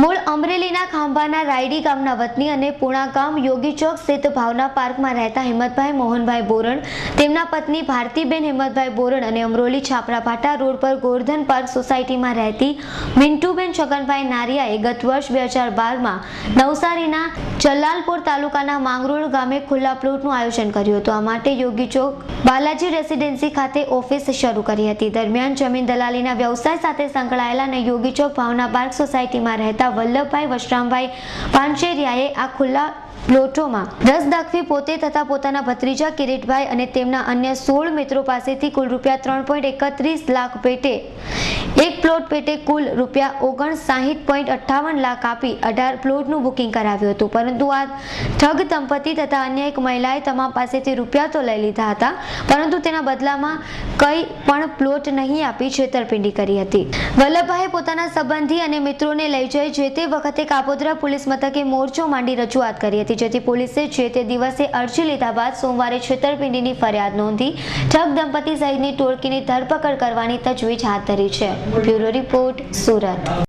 મૂળ અમરેલીના ખાંભાના રાયડી ગામના વતની અને પુણા ગામ યોગી ચોક સ્થિત ભાવના પાર્કમાં રહેતા હિંમતભાઈ મોહનભાઈ બોરણ, તેમના પત્ની ભારતીબેન હિંમતભાઈ બોરણ અને અમરોલી છાપરા ભાટા રોડ પર ગોરધન પાર્ક સોસાયટીમાં રહેતી મિન્ટુબેન છગનભાઈ નારિયાએ ગત વર્ષ બે હજાર બારમાં નવસારીના જલાલપુર તાલુકાના માંગરોળ ગામે ખુલ્લા પ્લોટનું આયોજન કર્યું હતું. આ માટે યોગી ચોક બાલાજી રેસિડેન્સી ખાતે ઓફિસ શરૂ કરી હતી. દરમિયાન જમીન દલાલીના વ્યવસાય સાથે સંકળાયેલા અને યોગી ચોક ભાવના પાર્ક સોસાયટીમાં રહેતા વલ્લભભાઈ વશરામભાઈ પાંચેરિયાએ આ ખુલ્લા પ્લોટોમાં રસ દાખવી પોતે તથા પોતાના ભત્રીજા કિરીટભાઈ અને તેમના અન્ય સોળ મિત્રો પાસેથી કુલ રૂપિયા ત્રણ પોઈન્ટ એકત્રીસ લાખ પેટે. એક પ્લોટ પેટે કુલ રૂપિયા ઓગણ સાહીઠ પોઈન્ટ અઠ્ઠાવન લાખ આપી અઢાર પ્લોટનું બુકિંગ કરાવ્યું હતું. પરંતુ આ ઠગ દંપતી તથા અન્ય એક મહિલાએ તમામ પાસેથી રૂપિયા તો લઈ લીધા હતા, પરંતુ તેના બદલામાં કંઈ પણ પ્લોટ નહીં આપી છેતરપિંડી કરી હતી. વલ્લભભાઈએ પોતાના સંબંધી અને મિત્રોને લઈ જઈ જે તે વખતે કાપોદ્રા પોલીસ મથકે મોરચો માંડી રજૂઆત કરી હતી. જેથી પોલીસે જે તે દિવસે અરજી લીધા બાદ સોમવારે છેતરપિંડીની ફરિયાદ નોંધી ઠગ દંપતી સહિતની ટોળકીની ધરપકડ કરવાની તજવીજ હાથ ધરી છે. Bureau report, Surat.